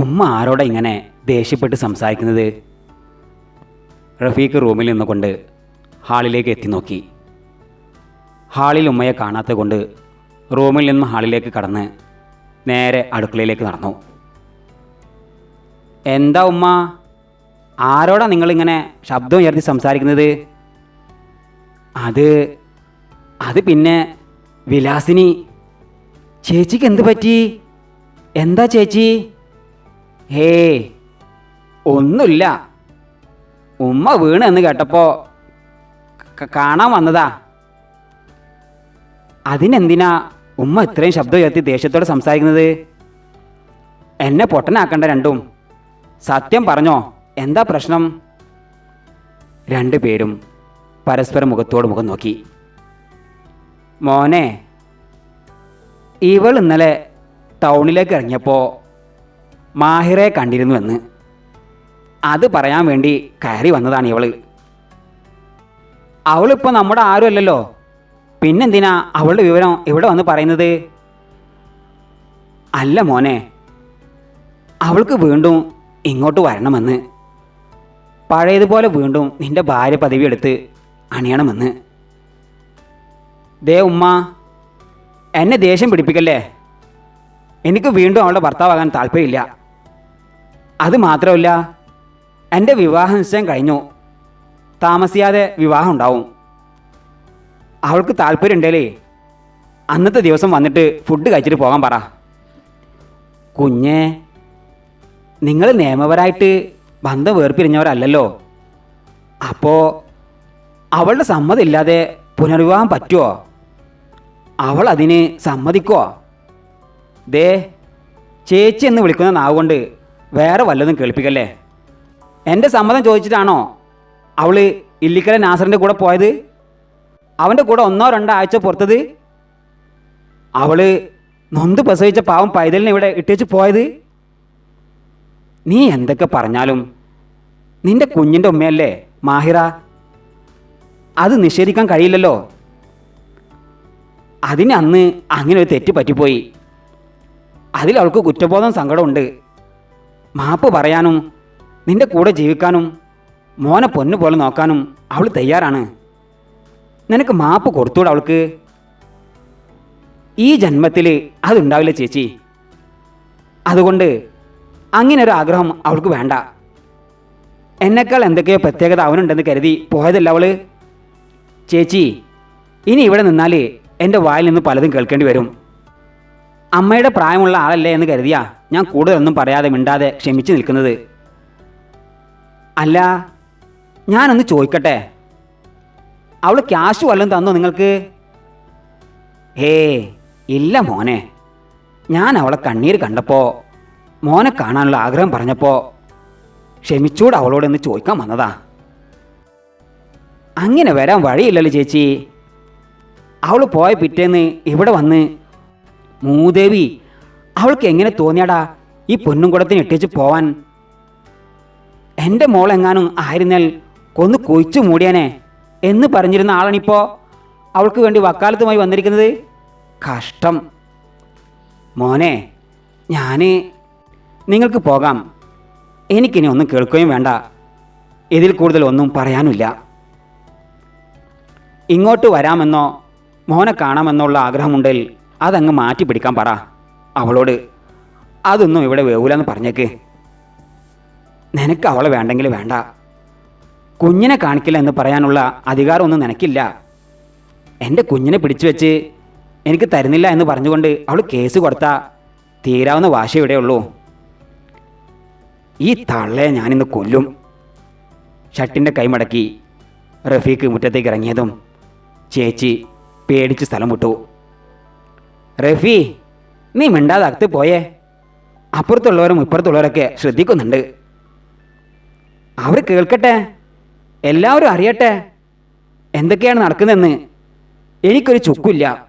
ഉമ്മ ആരോടെ ഇങ്ങനെ ദേഷ്യപ്പെട്ട് സംസാരിക്കുന്നത്? റഫീഖ് റൂമിൽ നിന്നുകൊണ്ട് ഹാളിലേക്ക് എത്തി നോക്കി. ഹാളിൽ ഉമ്മയെ കാണാത്ത കൊണ്ട് റൂമിൽ നിന്ന് ഹാളിലേക്ക് കടന്ന് നേരെ അടുക്കളയിലേക്ക് നടന്നു. എന്താ ഉമ്മ? ആരോടാ നിങ്ങളിങ്ങനെ ശബ്ദം ഉയർത്തി സംസാരിക്കുന്നത്? അത് അത് പിന്നെ വിലാസിനി. ചേച്ചിക്ക് എന്ത് പറ്റി? എന്താ ചേച്ചി? ഹേ ഒന്നുമില്ല. ഉമ്മ വീണ് എന്ന് കേട്ടപ്പോൾ കാണാൻ വന്നതാ. അതിനെന്തിനാ ഉമ്മ ഇത്രയും ശബ്ദം ഉയർത്തി ദേഷ്യത്തോടെ സംസാരിക്കുന്നത്? എന്നെ പൊട്ടനാക്കണ്ട രണ്ടും. സത്യം പറഞ്ഞോ എന്താ പ്രശ്നം? രണ്ടുപേരും പരസ്പരം മുഖത്തോട് മുഖം നോക്കി. മോനെ ഇവൾ ഇന്നലെ ടൗണിലേക്ക് ഇറങ്ങിയപ്പോൾ മാഹിറെ കണ്ടിരുന്നുവെന്ന് അത് പറയാൻ വേണ്ടി കയറി വന്നതാണ് ഇവൾ. അവളിപ്പോൾ നമ്മുടെ ആരുമല്ലല്ലോ പിന്നെന്തിനാ അവളുടെ വിവരം ഇവിടെ വന്ന് പറയുന്നത്? അല്ല മോനെ അവൾക്ക് വീണ്ടും ഇങ്ങോട്ട് വരണമെന്ന്. പഴയതുപോലെ വീണ്ടും നിന്റെ ഭാര്യ പദവി എടുത്ത് അണിയണമെന്ന്. ദേ ഉമ്മ എന്നെ ദേഷ്യം പിടിപ്പിക്കല്ലേ? എനിക്ക് വീണ്ടും അവളുടെ ഭർത്താവാകാൻ താല്പര്യമില്ല. അത് മാത്രമല്ല എന്റെ വിവാഹ നിശ്ചയം കഴിഞ്ഞു. താമസിയാതെ വിവാഹം ഉണ്ടാവും. അവൾക്ക് താല്പര്യമുണ്ടല്ലേ അന്നത്തെ ദിവസം വന്നിട്ട് ഫുഡ് കഴിച്ചിട്ട് പോകാൻ പറ. കുഞ്ഞേ നിങ്ങൾ നിയമപരമായിട്ട് ബന്ധം വേർപിരിഞ്ഞവരല്ലല്ലോ. അപ്പോൾ അവളുടെ സമ്മതമില്ലാതെ പുനർവിവാഹം പറ്റുമോ അവൾ അതിന് സമ്മതിക്കുമോ ദേ ചേച്ചി എന്ന് വിളിക്കുന്ന നാവ് കൊണ്ട് വേറെ വല്ലതും കേൾപ്പിക്കല്ലേ? എന്റെ സമ്മതം ചോദിച്ചിട്ടാണോ അവൾ ഇല്ലിക്കല നാസറിന്റെ കൂടെ പോയത്? അവന്റെ കൂടെ ഒന്നോ രണ്ടോ ആഴ്ച പുറത്തത്? അവൾ നൊന്ത് പ്രസവിച്ച പാവം പൈതലിനെ ഇവിടെ ഇട്ടേച്ച് പോയത്? നീ എന്തൊക്കെ പറഞ്ഞാലും നിന്റെ കുഞ്ഞിന്റെ ഉമ്മയല്ലേ മാഹിറ? അത് നിഷേധിക്കാൻ കഴിയില്ലല്ലോ. അതിന് അന്ന് അങ്ങനെ ഒരു തെറ്റ് പറ്റിപ്പോയി. അതിൽ അവൾക്ക് കുറ്റബോധം സങ്കടമുണ്ട് മാപ്പ് പറയാനും നിന്റെ കൂടെ ജീവിക്കാനും മോനെ പൊന്നു പോലെ നോക്കാനും അവൾ തയ്യാറാണ്. നിനക്ക് മാപ്പ് കൊടുത്തൂടെ അവൾക്ക്? ഈ ജന്മത്തിൽ അതുണ്ടാവില്ല ചേച്ചി. അതുകൊണ്ട് അങ്ങനെ ഒരു ആഗ്രഹം അവൾക്ക് വേണ്ട. എന്നെക്കാൾ എന്തൊക്കെയോ പ്രത്യേകത അവനുണ്ടെന്ന് കരുതി പോയതല്ല അവൾ. ചേച്ചി ഇനി ഇവിടെ നിന്നാൽ എന്റെ വായിൽ നിന്ന് പലതും കേൾക്കേണ്ടി വരും. അമ്മയുടെ പ്രായമുള്ള ആളല്ലേ എന്ന് കരുതിയാ ഞാൻ കൂടുതലൊന്നും പറയാതെ മിണ്ടാതെ ക്ഷമിച്ചു നിൽക്കുന്നത്. അല്ല ഞാനൊന്ന് ചോദിക്കട്ടെ? അവൾ ക്യാഷ് വല്ലതും തന്നോ നിങ്ങൾക്ക്? ഹേ ഇല്ല മോനെ. ഞാൻ അവളെ കണ്ണീര് കണ്ടപ്പോൾ മോനെ കാണാനുള്ള ആഗ്രഹം പറഞ്ഞപ്പോൾ ക്ഷമിച്ചൂടെ അവളോട് ഒന്ന് ചോദിക്കാൻ വന്നതാ. അങ്ങനെ വരാൻ വഴിയില്ലല്ലോ ചേച്ചി. അവൾ പോയ പിറ്റേന്ന് ഇവിടെ വന്ന് മൂദേവി അവൾക്ക് എങ്ങനെ തോന്നിയാടാ ഈ പൊന്നും കുടത്തിന് ഇട്ടിച്ച് പോവാൻ? എന്റെ മോളെങ്ങാനും ആയിരുന്നാൽ കൊന്ന് കൊയിച്ചു മൂടിയാനെ എന്ന് പറഞ്ഞിരുന്ന ആളാണിപ്പോൾ അവൾക്ക് വേണ്ടി വക്കാലത്തുമായി വന്നിരിക്കുന്നത്? കഷ്ടം. മോനെ ഞാൻ നിങ്ങൾക്ക് പോകാം. എനിക്കിനി ഒന്നും കേൾക്കുകയും വേണ്ട. ഇതിൽ കൂടുതൽ ഒന്നും പറയാനില്ല ഇങ്ങോട്ട് വരാമെന്നോ മോനെ കാണാമെന്നുള്ള ആഗ്രഹമുണ്ടെങ്കിൽ അതങ്ങ് മാറ്റി പിടിക്കാൻ പറ. അവളോട് അതൊന്നും ഇവിടെ വേവൂലെന്ന് പറഞ്ഞേക്ക്. നിനക്ക് അവളെ വേണ്ടെങ്കിൽ വേണ്ട. കുഞ്ഞിനെ കാണിക്കില്ല എന്ന് പറയാനുള്ള അധികാരമൊന്നും നിനക്കില്ല. എന്റെ കുഞ്ഞിനെ പിടിച്ചു വെച്ച് എനിക്ക് തരുന്നില്ല എന്ന് പറഞ്ഞുകൊണ്ട് അവൾ കേസ് കൊടുത്താൽ തീരാവുന്ന വാശ ഇവിടെയുള്ളൂ ഈ തള്ളയെ ഞാനിന്ന് കൊല്ലും. ഷട്ടിന്റെ കൈമടക്കി റഫീഖ് മുറ്റത്തേക്ക് ഇറങ്ങിയതും ചേച്ചി പേടിച്ച് സ്ഥലം വിട്ടു. റഫി നീ മിണ്ടാതെ അകത്ത് പോയേ. അപ്പുറത്തുള്ളവരും ഇപ്പുറത്തുള്ളവരൊക്കെ ശ്രദ്ധിക്കുന്നുണ്ട്. അവർ കേൾക്കട്ടെ? എല്ലാവരും അറിയട്ടെ? എന്തൊക്കെയാണ് നടക്കുന്നതെന്ന്? എനിക്കൊരു ചുക്കില്ല.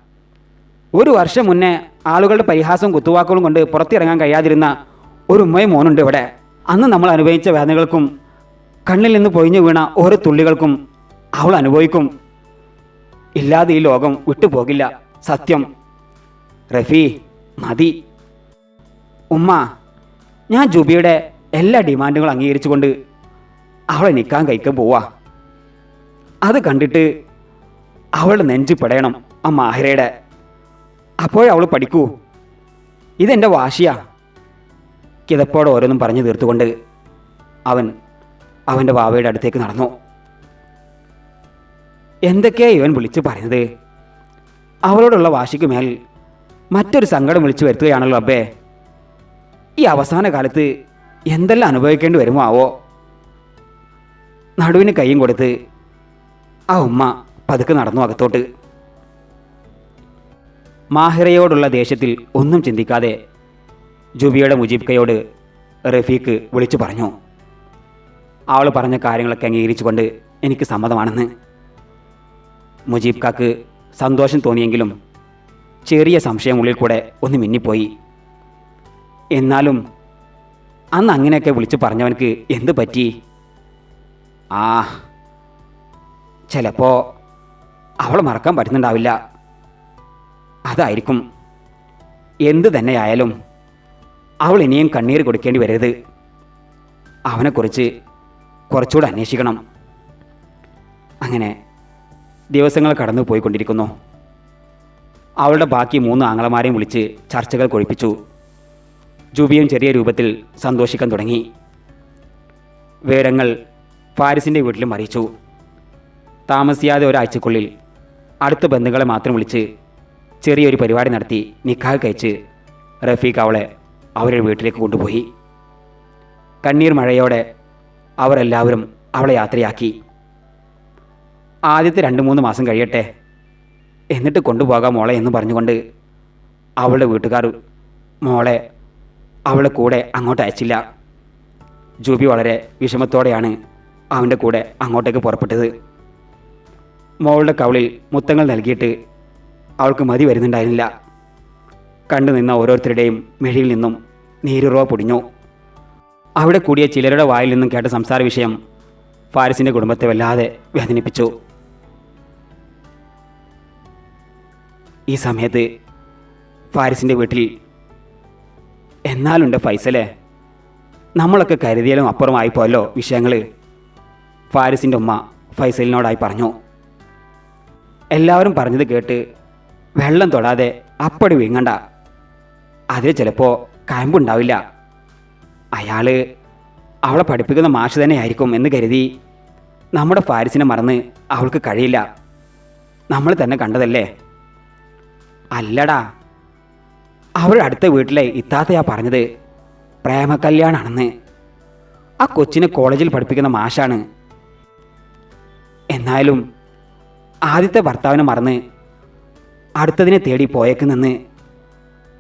ഒരു വർഷം മുന്നേ ആളുകളുടെ പരിഹാസവും കുത്തുവാക്കുകളും കൊണ്ട് പുറത്തിറങ്ങാൻ കഴിയാതിരുന്ന ഒരു ഉമ്മയും മോനുണ്ട് ഇവിടെ. അന്ന് നമ്മൾ അനുഭവിച്ച വേദനകൾക്കും കണ്ണിൽ നിന്ന് പൊഴിഞ്ഞു വീണ ഓരോ തുള്ളികൾക്കും അവൾ അനുഭവിക്കും. ഇല്ലാതെ ഈ ലോകം വിട്ടുപോകില്ല. സത്യം. റഫി മതി. ഉമ്മ ഞാൻ ജുബിയുടെ എല്ലാ ഡിമാൻഡുകളും അംഗീകരിച്ചുകൊണ്ട് അവളെ നിൽക്കാൻ കഴിക്കാൻ പോവാ. അത് കണ്ടിട്ട് അവൾ നെഞ്ചു പിടയണം. ആ മാഹിരയുടെ. അപ്പോഴവൾ പഠിക്കൂ. ഇതെന്റെ വാശിയാ. കിതപ്പോടെ ഓരോന്നും പറഞ്ഞു തീർത്തുകൊണ്ട് അവൻ അവന്റെ വാവയുടെ അടുത്തേക്ക് നടന്നു. എന്തൊക്കെയാ ഇവൻ വിളിച്ച് പറഞ്ഞത് അവളോടുള്ള വാശിക്ക് മേൽ മറ്റൊരു സങ്കടം വിളിച്ചു വരുത്തുകയാണല്ലോ അബ്ബേ. ഈ അവസാന കാലത്ത് എന്തെല്ലാം അനുഭവിക്കേണ്ടി വരുമോ ആവോ നടുവിന് കൈയും കൊടുത്ത് ആ ഉമ്മ പതുക്കെ നടന്നു അകത്തോട്ട്. മാഹിറയോടുള്ള ദേഷ്യത്തിൽ ഒന്നും ചിന്തിക്കാതെ ജുബിയുടെ മുജീബ്ക്കയോട് റഫീഖ് വിളിച്ചു പറഞ്ഞു. അവൾ പറഞ്ഞ കാര്യങ്ങളൊക്കെ അംഗീകരിച്ചുകൊണ്ട് എനിക്ക് സമ്മതമാണെന്ന്. മുജീബ് കാക്ക് സന്തോഷം തോന്നിയെങ്കിലും ചെറിയ സംശയം ഉള്ളിൽ കൂടെ ഒന്ന് മിന്നിപ്പോയി. എന്നാലും അന്ന് അങ്ങനെയൊക്കെ വിളിച്ചു പറഞ്ഞവനക്ക് എന്ത് പറ്റി? ആ ചിലപ്പോൾ അവൾ മറക്കാൻ പറ്റുന്നുണ്ടാവില്ല. അതായിരിക്കും. എന്ത് തന്നെയായാലും അവൾ ഇനിയും കണ്ണീർ കൊടുക്കേണ്ടി വരരുത്. അവനെക്കുറിച്ച് കുറച്ചുകൂടെ അന്വേഷിക്കണം. അങ്ങനെ ദിവസങ്ങൾ കടന്നു പോയിക്കൊണ്ടിരിക്കുന്നു അവളുടെ ബാക്കി മൂന്ന് ആങ്ങളമാരെയും വിളിച്ച് ചർച്ചകൾ കൊഴിപ്പിച്ചു. ജൂബിയും ചെറിയ രൂപത്തിൽ സന്തോഷിക്കാൻ തുടങ്ങി. വിവരങ്ങൾ ഫാരിസിന്റെ വീട്ടിലും അറിയിച്ചു. താമസിയാതെ ഒരാഴ്ചക്കുള്ളിൽ അടുത്ത ബന്ധുക്കളെ മാത്രം വിളിച്ച് ചെറിയൊരു പരിപാടി നടത്തി നിക്കാഹ് കഴിച്ച് റഫീഖ് അവളെ അവരുടെ വീട്ടിലേക്ക് കൊണ്ടുപോയി. കണ്ണീർ മഴയോടെ അവരെല്ലാവരും അവളെ യാത്രയാക്കി. ആദ്യത്തെ രണ്ട് മൂന്ന് മാസം കഴിയട്ടെ എന്നിട്ട് കൊണ്ടുപോകാം മോളെ എന്ന് പറഞ്ഞുകൊണ്ട് അവളുടെ വീട്ടുകാർ മോളെ അവളെ കൂടെ അങ്ങോട്ട് അയച്ചില്ല. ജൂബി വളരെ വിഷമത്തോടെയാണ് അവന്റെ കൂടെ അങ്ങോട്ടേക്ക് പുറപ്പെട്ടത്. മോളുടെ കവളിൽ മുത്തങ്ങൾ നൽകിയിട്ട് അവൾക്ക് മതി വരുന്നുണ്ടായിരുന്നില്ല. കണ്ടു നിന്ന ഓരോരുത്തരുടെയും മെഴിയിൽ നിന്നും നീരുറവ പൊടിഞ്ഞു. അവിടെ കൂടിയ ചിലരുടെ വായിൽ നിന്നും കേട്ട സംസാര വിഷയം ഫാരിസിന്റെ കുടുംബത്തെ വല്ലാതെ വേദനിപ്പിച്ചു. ഈ സമയത്ത് ഫാരിസിന്റെ വീട്ടിൽ എന്നാലുണ്ട് ഫൈസലേ? നമ്മളൊക്കെ കരുതിയാലും അപ്പുറമായി പോയല്ലോ വിഷയങ്ങൾ ഫാരിസിന്റെ ഉമ്മ ഫൈസലിനോടായി പറഞ്ഞു. എല്ലാവരും പറഞ്ഞത് കേട്ട് വെള്ളം തൊടാതെ അപ്പടി വീങ്ങണ്ട. അതിൽ ചിലപ്പോൾ കയമ്പുണ്ടാവില്ല. അയാൾ അവളെ പഠിപ്പിക്കുന്ന മാഷ് തന്നെയായിരിക്കും എന്ന് കരുതി നമ്മുടെ ഫാരിസിനെ മറന്ന് അവൾക്ക് കഴിയില്ല. നമ്മൾ തന്നെ കണ്ടതല്ലേ? അല്ലടാ. അവളുടെ അടുത്ത വീട്ടിലെ ഇത്താത്തയാ പറഞ്ഞത് പ്രേമകല്യാണാണെന്ന്. ആ കൊച്ചിനെ കോളേജിൽ പഠിപ്പിക്കുന്ന മാഷാണ്. എന്നാലും ആദ്യത്തെ ഭർത്താവിനെ മറന്ന് അടുത്തതിനെ തേടി പോയേക്കുന്നെന്ന്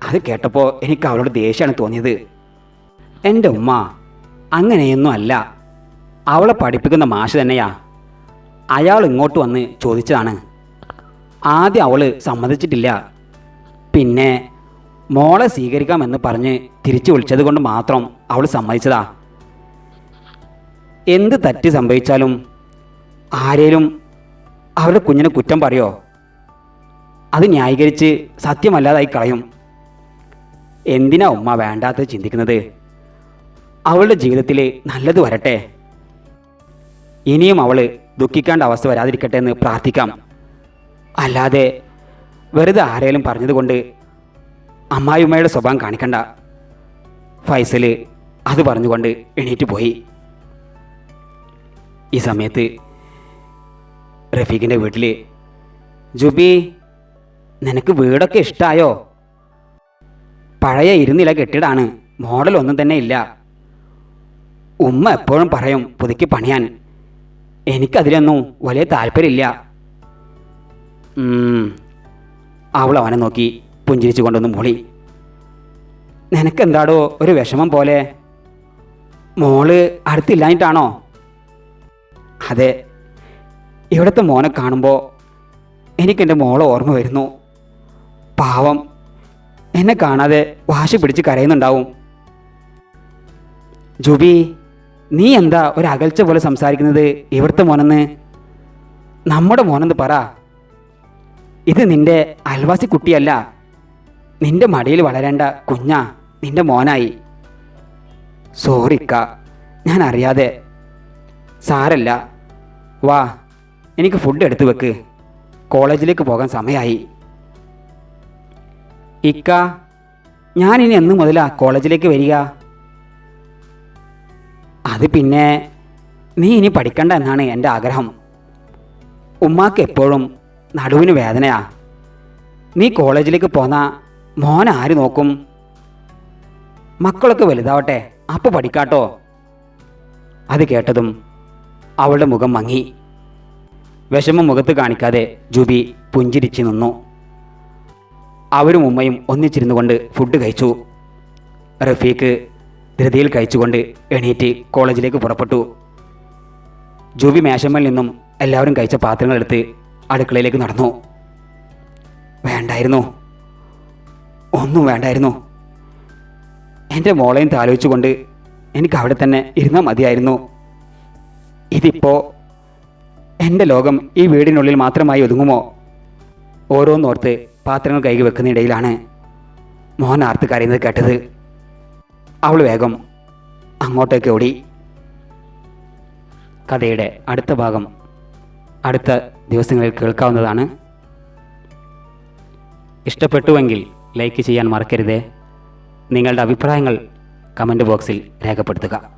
അത് കേട്ടപ്പോൾ എനിക്ക് അവളോട് ദേഷ്യമാണ് തോന്നിയത്. എന്റെ ഉമ്മ അങ്ങനെയൊന്നും അല്ല. അവളെ പഠിപ്പിക്കുന്ന മാഷ് തന്നെയാ. അയാൾ ഇങ്ങോട്ട് വന്ന് ചോദിച്ചതാണ്. ആദ്യം അവൾ സമ്മതിച്ചിട്ടില്ല. പിന്നെ മോളെ സ്വീകരിക്കാമെന്ന് പറഞ്ഞ് തിരിച്ചു വിളിച്ചത് കൊണ്ട് മാത്രം അവൾ സമ്മതിച്ചതാ. എന്ത് തെറ്റ് സംഭവിച്ചാലും ആരേലും അവരുടെ കുഞ്ഞിനെ കുറ്റം പറയോ? അത് ന്യായീകരിച്ച് സത്യമല്ലാതായി കളയും. എന്തിനാ ഉമ്മ വേണ്ടാത്തത് ചിന്തിക്കുന്നത്? അവളുടെ ജീവിതത്തിൽ നല്ലത് വരട്ടെ. ഇനിയും അവൾ ദുഃഖിക്കേണ്ട അവസ്ഥ വരാതിരിക്കട്ടെ എന്ന് പ്രാർത്ഥിക്കാം. അല്ലാതെ വെറുതെ ആരേലും പറഞ്ഞതുകൊണ്ട് അമ്മായിമ്മയുടെ സ്വഭാവം കാണിക്കണ്ട. ഫൈസൽ അത് പറഞ്ഞുകൊണ്ട് എണീറ്റ് പോയി. ഈ സമയത്ത് റഫീഖിന്റെ വീട്ടിൽ ജുബി നിനക്ക് വീടൊക്കെ ഇഷ്ടമായോ പഴയ ഇരുന്നില കെട്ടിടാണ് മോഡൽ ഒന്നും തന്നെ ഇല്ല. ഉമ്മ എപ്പോഴും പറയും പുതുക്കി പണിയാൻ. എനിക്കതിലൊന്നും വലിയ താല്പര്യമില്ല. അവൾ അവനെ നോക്കി പുഞ്ചിരിച്ചു കൊണ്ടൊന്ന് മൂളി നിനക്കെന്താടോ ഒരു വിഷമം പോലെ? മോൾ അടുത്തില്ലാഞ്ഞിട്ടാണോ? അതെ ഇവിടുത്തെ മോനെ കാണുമ്പോൾ എനിക്കെന്റെ മോളെ ഓർമ്മ വരുന്നു. പാവം എന്നെ കാണാതെ വാശി പിടിച്ച് കരയുന്നുണ്ടാവും. ജുബി നീ എന്താ ഒരു അകൽച്ച പോലെ സംസാരിക്കുന്നത് ഇവിടുത്തെ മോനെന്ന്? നമ്മുടെ മോനെന്ന് പറ. ഇത് നിന്റെ അയൽവാസി കുട്ടിയല്ല. നിന്റെ മടിയിൽ വളരേണ്ട കുഞ്ഞാ നിന്റെ മോനായി. സോറിക്ക ഞാൻ അറിയാതെ. സാരല്ല. വാ എനിക്ക് ഫുഡ് എടുത്തു വെക്ക്. കോളേജിലേക്ക് പോകാൻ സമയമായി ഇക്ക ഞാൻ ഇനി എന്ന് മുതലാ കോളേജിലേക്ക് വരിക? അത് പിന്നെ നീ ഇനി പഠിക്കണ്ട എന്നാണ് എന്റെ ആഗ്രഹം. ഉമ്മാക്ക് എപ്പോഴും നടുവിന് വേദനയാ. നീ കോളേജിലേക്ക് പോന്ന മോൻ ആര് നോക്കും? മക്കളൊക്കെ വലുതാവട്ടെ അപ്പ പഠിക്കാട്ടോ. അത് കേട്ടതും അവളുടെ മുഖം മങ്ങി. വിഷമം മുഖത്ത് കാണിക്കാതെ ജുബി പുഞ്ചിരിച്ചു നിന്നു. അവരും ഉമ്മയും ഒന്നിച്ചിരുന്നു കൊണ്ട് ഫുഡ് കഴിച്ചു. റഫീഖ് ധൃതിയിൽ കഴിച്ചുകൊണ്ട് എണീറ്റ് കോളേജിലേക്ക് പുറപ്പെട്ടു. ജൂബി മേശമ്മയിൽ നിന്നും എല്ലാവരും കഴിച്ച പാത്രങ്ങൾ എടുത്ത് അടുക്കളയിലേക്ക് നടന്നു. വേണ്ടായിരുന്നു. ഒന്നും വേണ്ടായിരുന്നു. എന്റെ മോളെയും താലോചിച്ചുകൊണ്ട് എനിക്ക് അവിടെ തന്നെ ഇരുന്നാൽ മതിയായിരുന്നു. ഇതിപ്പോൾ എന്റെ ലോകം ഈ വീടിനുള്ളിൽ മാത്രമായി ഒതുങ്ങുമോ? ഓരോന്നോർത്ത് പാത്രങ്ങൾ കൈകി വെക്കുന്നതിനിടയിലാണ് മോഹൻ ആർത്ത് കരയുന്നത് കേട്ടത്. അവൾ വേഗം അങ്ങോട്ടേക്ക് ഓടി. കഥയുടെ അടുത്ത ഭാഗം. അടുത്ത ദിവസങ്ങളിൽ കേൾക്കാവുന്നതാണ്. ഇഷ്ടപ്പെട്ടുവെങ്കിൽ ലൈക്ക് ചെയ്യാൻ മറക്കരുത്. നിങ്ങളുടെ അഭിപ്രായങ്ങൾ കമന്റ് ബോക്സിൽ രേഖപ്പെടുത്തുക.